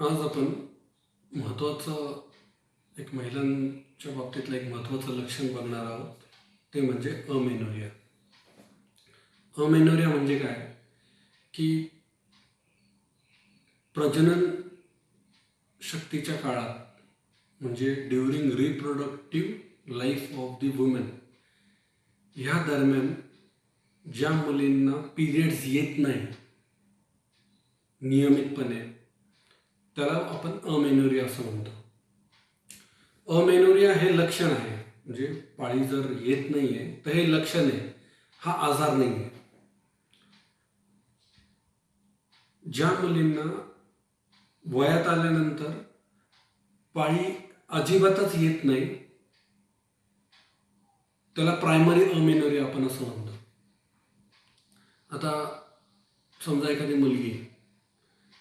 आज आपण महत्त्वाचं एक महिलांच्या बाबतीतलं एक महत्त्वाचं लक्षण बघणार आहोत. ते म्हणजे अमेनोरिया. अमेनोरिया म्हणजे काय? की प्रजनन शक्तीच्या काळात म्हणजे during reproductive life of the women ह्या दरम्यान ज्या मुलींना पिरियड्स येत नाही नियमितपणे त्याला आपण अमेनोरिया असं म्हणतो. अमेनोरिया हे लक्षण आहे. म्हणजे पाळी जर येत नाही आहे तर हे लक्षण आहे. हा आजार नाही आहे ज्या मुलींना वयात आल्यानंतर पाळी अजिबातच येत नाही त्याला प्रायमरी अमेनोरिया आपण असं म्हणतो. आता समजा एखादी मुलगी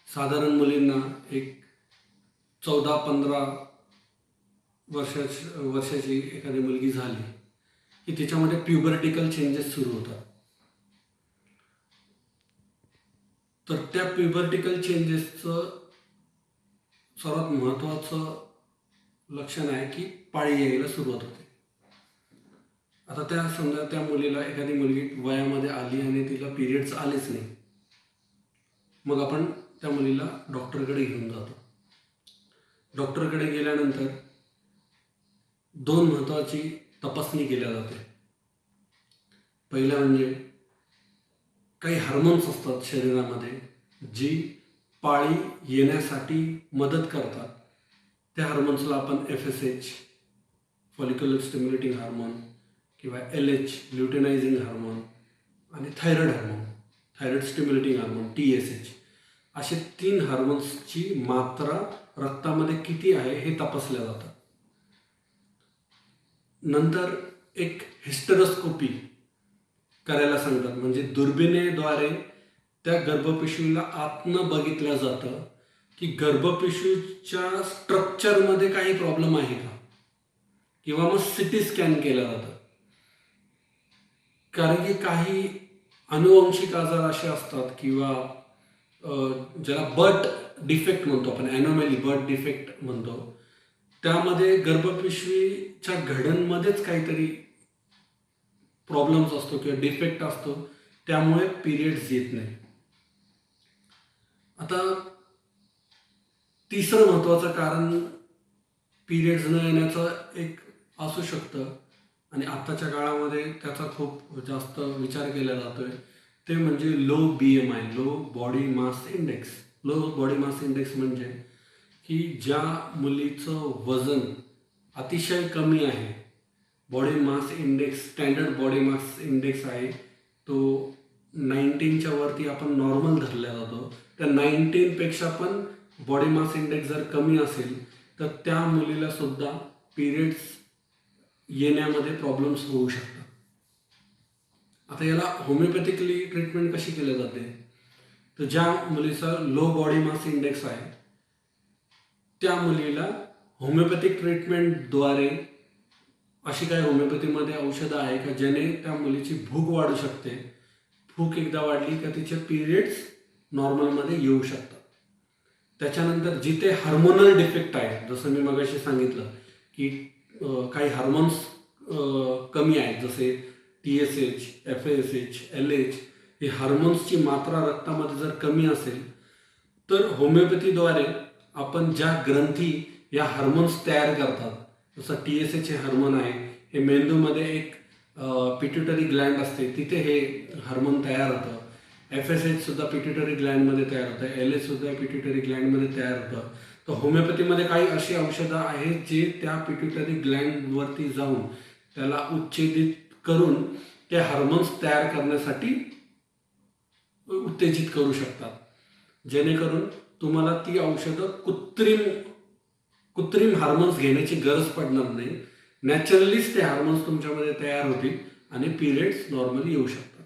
साधारण मुलींना एक चौदा पंधरा वर्षा वर्षाची एखादी मुलगी झाली की तिच्यामध्ये प्युबर्टिकल चेंजेस सुरू होतात. तर त्या प्युबर्टिकल चेंजेसचं सर्वात महत्त्वाचं लक्षण आहे की पाळी यायला सुरुवात होते. आता त्या समजा त्या मुलीला एखादी मुलगी वयामध्ये आली आणि तिला पिरियड्स आलेच नाही. मग आपण त्या मुलीला डॉक्टरकडे घेऊन जातो. डॉक्टरकडे गेल्यानंतर दोन महत्त्वाची तपासणी केल्या जाते. पहिलं म्हणजे काही हार्मोन्स असतात शरीरामध्ये जी पाळी येण्यासाठी मदत करतात. त्या हार्मोन्सला आपण F S H follicular stimulating hormone किंवा एल एच ल्युटिनायझिंग हार्मोन आणि thyroid hormone thyroid stimulating hormone T S H असे तीन हार्मोन्सची मात्रा रक्तामध्ये किती आहे हे तपासल्या जातं नंतर एक हिस्टरोस्कोपी करायला सांगतात. म्हणजे दुर्बिणेद्वारे त्या गर्भपिशवीला आतनं बघितलं जातं की गर्भपिशवीच्या स्ट्रक्चरमध्ये काही प्रॉब्लेम आहे का? किंवा मग सिटी स्कॅन केलं जातं. कारण की काही अनुवंशिक आजार असे असतात किंवा ज्याला बट डिफेक्ट म्हणतो आपण ॲनोमॅली बट डिफेक्ट म्हणतो. त्यामध्ये गर्भपिशवीच्या घडणमध्येच काहीतरी प्रॉब्लेम्स असतो किंवा डिफेक्ट असतो त्यामुळे पिरियड्स येत नाही. आता तिसरं महत्त्वाचं कारण पिरियड्स न येण्याचं एक असू शकतं. आणि आत्ताच्या काळामध्ये त्याचा खूप जास्त विचार केला जातोय. ते म्हणजे low B M I low body mass index low body mass index म्हणजे की ज्या मुलीचं वजन अतिशय कमी आहे body mass index standard body mass index आहे तो नाईन्टीनच्या वरती आपण नॉर्मल धरला जातो. त्या नाईन्टीनपेक्षा पण बॉडी मास इंडेक्स जर कमी असेल तर त्या मुलीला सुद्धा पिरियड्स येण्यामध्ये प्रॉब्लेम्स होऊ शकतात. आता याला होमिओपॅथिकली ट्रीटमेंट कशी केली जाते? तर ज्या मुलीचा लो बॉडी मास इंडेक्स आहे त्या मुलीला होमिओपॅथिक ट्रीटमेंटद्वारे अशी काही होमिओपॅथीमध्ये औषधं आहे का ज्याने त्या मुलीची भूक वाढू शकते? भूक एकदा वाढली का तिचे पिरियड्स नॉर्मलमध्ये येऊ शकतात. त्याच्यानंतर जिथे हार्मोनल डिफेक्ट आहे जसं मी मगाशी सांगितलं की काही हार्मोन्स कमी आहेत जसे T S H F S H L H ही हार्मोन्सची मात्रा रक्तामध्ये जर कमी असेल तर होमिओपॅथीद्वारे आपण ज्या ग्रंथी या हार्मोन्स तयार करतात जसं टी एस एच हे हार्मोन आहे हे मेंदूमध्ये एक पिट्युटरी ग्लँड असते तिथे हे हार्मोन तयार होतं. एफ एस एच सुद्धा पिट्युटरी ग्लँडमध्ये तयार होतं एल एच सुद्धा पिट्युटरी ग्लँडमध्ये तयार होतं. तर होमिओपॅथीमध्ये काही अशी औषधं आहेत जे त्या पिट्युटरी ग्लँडवरती जाऊन त्याला उच्छेदित करून ते हार्मोन्स तयार करण्यासाठी उत्तेजित करू शकतात. जेणेकरून तुम्हाला ती औषधं कृत्रिम कृत्रिम हार्मोन्स घेण्याची गरज पडणार नाही. नॅचरलीच ते हार्मोन्स तुमच्यामध्ये तयार होतील आणि पिरियड्स नॉर्मली येऊ शकतात.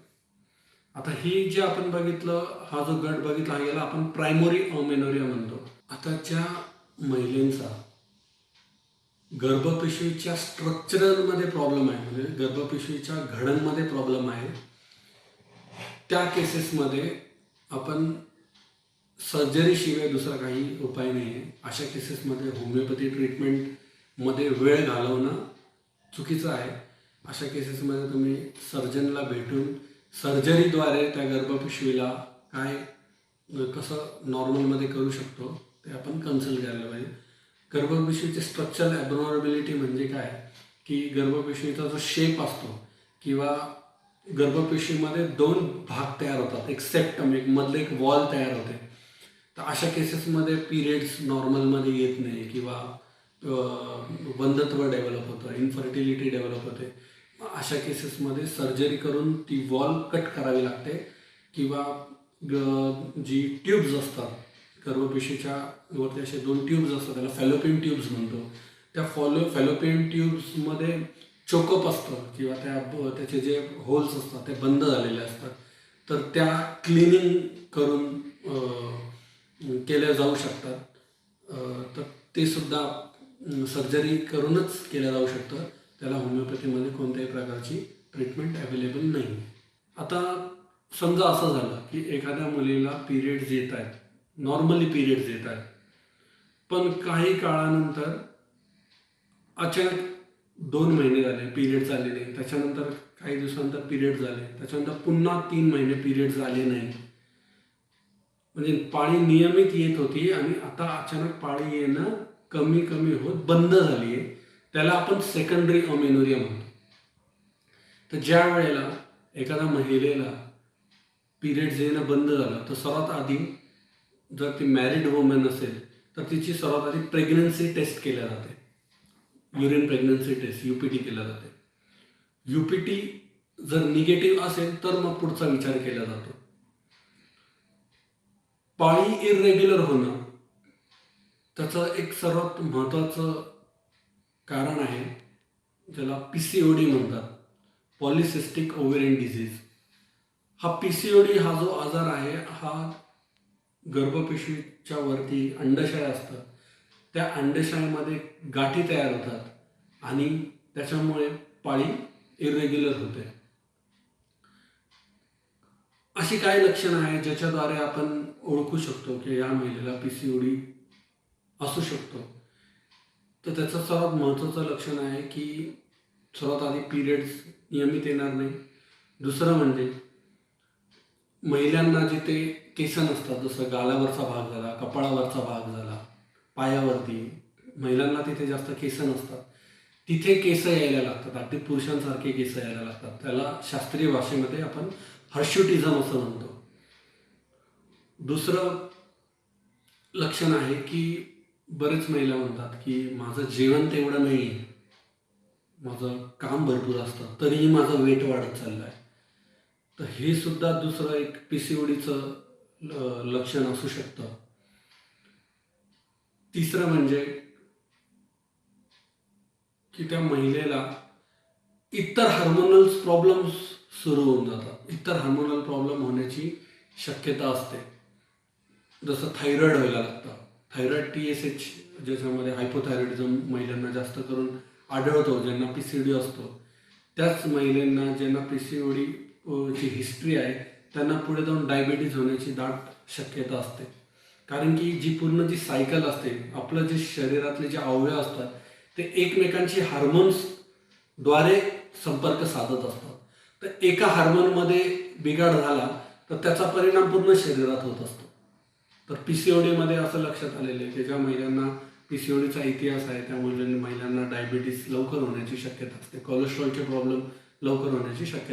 आता ही जे आपण बघितलं हा जो गट बघितला याला आपण प्रायमरी ऑमेनोरिया म्हणतो. आता ज्या महिलेंचा गर्भपिशवीच्या स्ट्रक्चरमध्ये प्रॉब्लेम आहे. म्हणजे गर्भपिशवीच्या घडणमध्ये प्रॉब्लेम आहे. त्या केसेसमध्ये आपण सर्जरीशिवाय दुसरा काही उपाय नाही आहे अशा केसेसमध्ये होमिओपॅथी ट्रीटमेंटमध्ये वेळ घालवणं चुकीचं आहे. अशा केसेसमध्ये तुम्ही सर्जनला भेटून सर्जरीद्वारे त्या गर्भपिशवीला काय कसं नॉर्मलमध्ये करू शकतो ते आपण कन्सल्ट करायला पाहिजे. गर्भपिशवीचे स्ट्रक्चरल ॲबनॉर्बिलिटी म्हणजे काय? की गर्भपिशवीचा जो शेप असतो किंवा गर्भपिशवीमध्ये दोन भाग तयार होतात. एक सेप्टम एक मधलं एक वॉल तयार होते. तर अशा केसेसमध्ये पिरियड्स नॉर्मलमध्ये येत नाही किंवा बंधत्व डेव्हलप होतं इन्फर्टिलिटी डेव्हलप होते. अशा केसेसमध्ये सर्जरी करून ती वॉल कट करावी लागते किंवा जी ट्यूब्स असतात गर्भपेशीच्या वरती असे दोन ट्यूब्स असतात त्याला फॅलोपियन ट्यूब्स म्हणतो. त्या फॉलो फॅलोपियन ट्यूब्समध्ये चोकअप असतं किंवा त्या त्याचे जे होल्स असतात ते बंद झालेले असतात. तर त्या क्लिनिंग करून केल्या जाऊ शकतात. तर ते सुद्धा सर्जरी करूनच केल्या जाऊ शकतं. त्याला होमिओपॅथीमध्ये कोणत्याही प्रकारची ट्रीटमेंट अवेलेबल नाही. आता समजा असं झालं की एखाद्या मुलीला पिरियड्स येत आहेत. नॉर्मली पिरियड्स येत आहेत पण काही काळानंतर अचानक दोन महिने झाले पिरियड आले नाही. त्याच्यानंतर काही दिवसानंतर पिरियड झाले. त्याच्यानंतर पुन्हा तीन महिने पिरियड झाले नाही. म्हणजे पाळी नियमित येत होती आणि आता अचानक पाळी येणं कमी कमी होत बंद झाली आहे त्याला आपण सेकंडरी अमेनोरिया म्हणतो. तर ज्या वेळेला एखाद्या महिलेला पिरियड्स येणं बंद झालं तर सर्वात आधी जर ती मॅरिड वुमेन असेल तर तिची सर्वात आधी प्रेग्नन्सी टेस्ट केल्या जाते. युरिन प्रेग्नन्सी टेस्ट युपीटी केल्या जाते. युपीटी जर निगेटिव्ह असेल तर मग पुढचा विचार केला जातो. पाळी इरेग्युलर होणं त्याचं एक सर्वात महत्त्वाचं कारण आहे ज्याला पी सी ओ डी म्हणतात. पॉलिसिस्टिक ओव्हेरियन डिझीज हा पी सी ओ डी हा जो आजार आहे हा गर्भपिशवीच्या वरती अंडशय असतात. त्या अंडशयामध्ये गाठी तयार होतात आणि त्याच्यामुळे पाळी इरेग्युलर होते. अशी काय लक्षणं आहेत ज्याच्याद्वारे आपण ओळखू शकतो की या महिलेला पी सी असू शकतो. तर त्याचं सर्वात महत्त्वाचं लक्षण आहे की सर्वात आधी पिरियड्स नियमित येणार नाही. दुसरं म्हणजे महिलांना जिथे केस नसतात जसं गालावरचा भाग झाला कपाळावरचा भाग झाला पायावरती महिलांना तिथे जास्त केस नसतात. तिथे केस यायला लागतात अगदी पुरुषांसारखे केस यायला लागतात. त्याला शास्त्रीय भाषेमध्ये आपण हर्ष्युटिझम असं म्हणतो. दुसरं लक्षण आहे की बरेच महिला म्हणतात की माझं जेवण तेवढं नाही आहे माझं काम भरपूर असतं. तरीही माझं वेट वाढत चाललं आहे तर हे सुद्धा दुसरं एक पी सी ओडीचं लक्षण असू शकतं. तिसरं म्हणजे की त्या महिलेला इतर हार्मोनल प्रॉब्लेम्स सुरू होऊन जातात. इतर हार्मोनल प्रॉब्लेम होण्याची शक्यता असते. जसं थायरॉइड व्हायला लागतं. थायरॉइड टी एस एच ज्याच्यामध्ये हायपोथायरॉइडिझम महिलांना जास्त करून आढळतो ज्यांना पी सी डी असतो. त्याच महिलांना ज्यांना P C O G history आहे त्यांना पुढे जाऊन डायबिटीज होण्याची दाट शक्यता असते. कारण की जी पूर्ण जी सायकल असते आपलं जे शरीरातले जे अवयव असतात ते एकमेकांची हार्मोन्सद्वारे संपर्क साधत असतात. तर एका हार्मोनमध्ये बिघाड झाला तर त्याचा परिणाम पूर्ण शरीरात होत असतो. तर पी सी ओडीमध्ये असं लक्षात आलेलं आहे की ज्या महिलांना पी सी ओडीचा इतिहास आहे त्या महिलांना महिलांना डायबिटीस लवकर होण्याची शक्यता असते. कोलेस्ट्रॉलचे प्रॉब्लेम लवकर होण्याची शक्यता